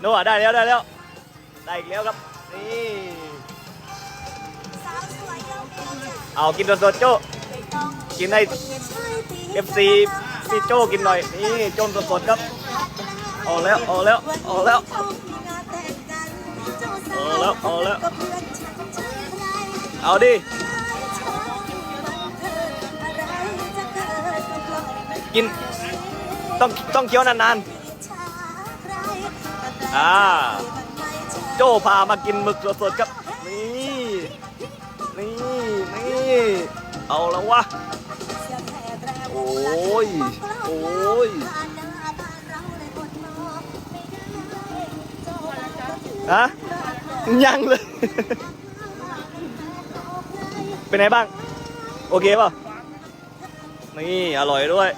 โน่ได้แล้วได้แล้วได้อีกแล้วครับนี่เอากินสดๆโจ้กินให้ FC พี่โจ้กินหน่อยนี่โจนสดๆครับเอแล้วเอแล้วเอแล้วเอาแล้วเอแล้วเอาดิกินต้องต้องเคี้ยวนานๆ อ่าโจ้พามากินหมึกสดๆครับ นี่นี่นี่เอาแล้ววะโอ้ยโอ้ยฮะยังเลย เป็นไงบ้าง โอเคป่ะ นี่ อร่อยด้วย